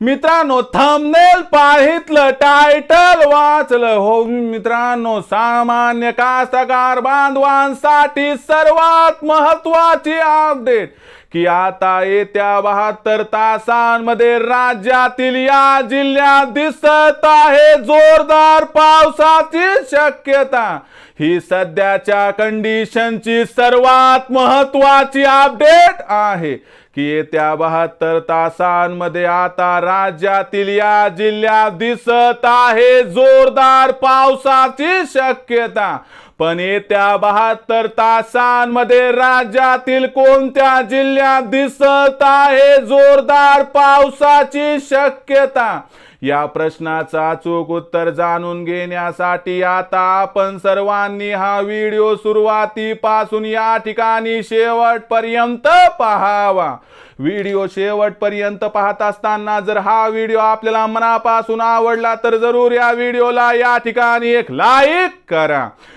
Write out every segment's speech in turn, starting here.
मित्रांनो thumbnail पाहितलं title वाचलं. हो मित्रांनो सामान्य कास्तकार बांधवांसाठी सर्वात महत्वाची अपडेट की आता येत्या बहात्तर तासांमध्ये राज्यातील या जिल्ह्यात दिसत आहे जोरदार पावसाची शक्यता. ही सध्याच्या कंडिशनची सर्वात महत्वाची अपडेट आहे की येत्या बहात्तर तासांमध्ये आता राज्यातील या जिल्ह्यात दिसत आहे जोरदार पावसाची शक्यता. पण येत्या बहात्तर तासांमध्ये राज्यातील कोणत्या जिल्ह्यात दिसत आहे जोरदार पावसाची शक्यता? या प्रश्नाचा अचूक उत्तर जाणून घेण्यासाठी आता आपण सर्वांनी हा व्हिडिओ सुरुवातीपासून या ठिकाणी शेवटपर्यंत पहावा. व्हिडिओ शेवटपर्यंत पाहत असताना जर हा व्हिडिओ आपल्याला मनापासून आवडला तर जरूर या व्हिडिओला या ठिकाणी एक लाईक करा.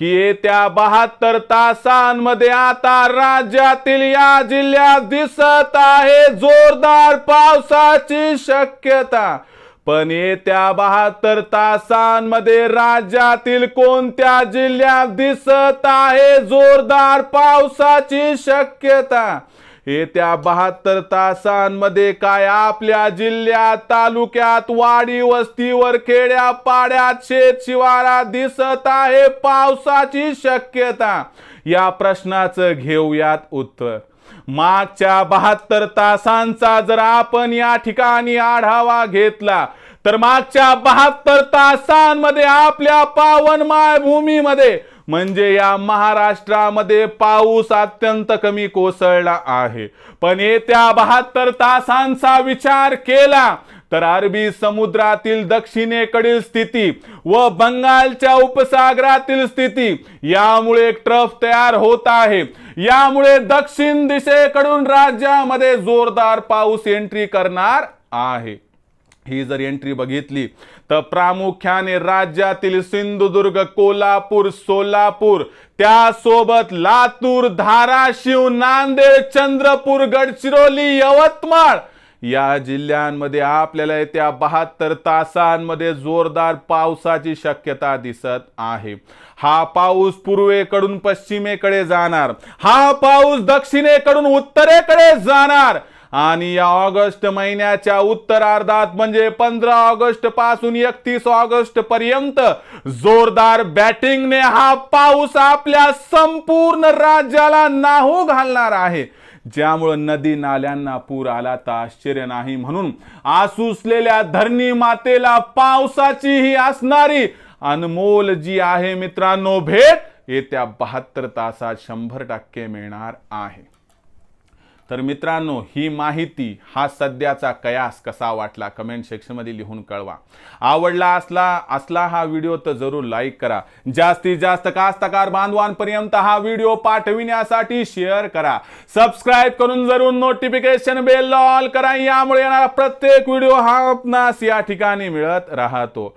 की येत्या बहात्तर तासांमध्ये आता राज्यातील या जिल्ह्यात दिसत आहे जोरदार पावसाची शक्यता. पण येत्या बहात्तर तासांमध्ये राज्यातील कोणत्या जिल्ह्यात दिसत आहे जोरदार पावसाची शक्यता? येत्या बहात्तर तासांमध्ये काय आपल्या जिल्ह्यात तालुक्यात वाडी वस्तीवर खेड्या पाड्यात शेत शिवारात दिसत आहे पावसाची शक्यता? या प्रश्नाचं घेऊयात उत्तर. मागच्या बहात्तर तासांचा जर आपण या ठिकाणी आढावा घेतला तर मागच्या बहात्तर तासांमध्ये आपल्या पावन भूमीमध्ये म्हणजे या महाराष्ट्रामध्ये पाऊस अत्यंत कमी कोसळला आहे. पण येत्या बहात्तर तासांचा विचार केला तर अरबी समुद्रातील दक्षिणेकडील स्थिती व बंगालच्या उपसागरातील स्थिती यामुळे एक ट्रफ तयार होत आहे. यामुळे दक्षिण दिशेकडून राज्यामध्ये जोरदार पाऊस एंट्री करणार आहे. ही जर एंट्री बघितली तर प्रामुख्याने राज्यातील सिंधुदुर्ग कोल्हापूर सोलापूर त्यासोबत लातूर धाराशिव नांदेड चंद्रपूर गडचिरोली यवतमाळ या जिल्ह्यांमध्ये आपल्याला येत्या बहात्तर तासांमध्ये जोरदार पावसाची शक्यता दिसत आहे. हा पाऊस पूर्वेकडून पश्चिमेकडे जाणार. हा पाऊस दक्षिणेकडून उत्तरेकडे जाणार. आणि या ऑगस्ट महिन्याच्या उत्तरार्धात म्हणजे पंधरा ऑगस्टपासून एकतीस ऑगस्ट पर्यंत जोरदार बॅटिंगने हा पाऊस आपल्या संपूर्ण राज्याला नाहू घालणार आहे. ज्यामुळं नदी नाल्यांना पूर आला तर आश्चर्य नाही म्हणून आसुसलेल्या धरणी मातेला पावसाची ही असणारी अनमोल जी आहे मित्रांनो भेट येत्या बहात्तर तासात शंभर टक्के मिळणार आहे. तर मित्रांनो ही माहिती हा सध्याचा कयास कसा वाटला कमेंट सेक्शनमध्ये लिहून कळवा. आवडला असला असला हा व्हिडिओ तर जरूर लाईक करा. जास्तीत जास्त कास्तकार बांधवांपर्यंत हा व्हिडिओ पाठविण्यासाठी शेअर करा. सबस्क्राईब करून जरूर नोटिफिकेशन बेल ऑल करा. यामुळे येणारा प्रत्येक व्हिडिओ हा आपणास या ठिकाणी मिळत राहतो.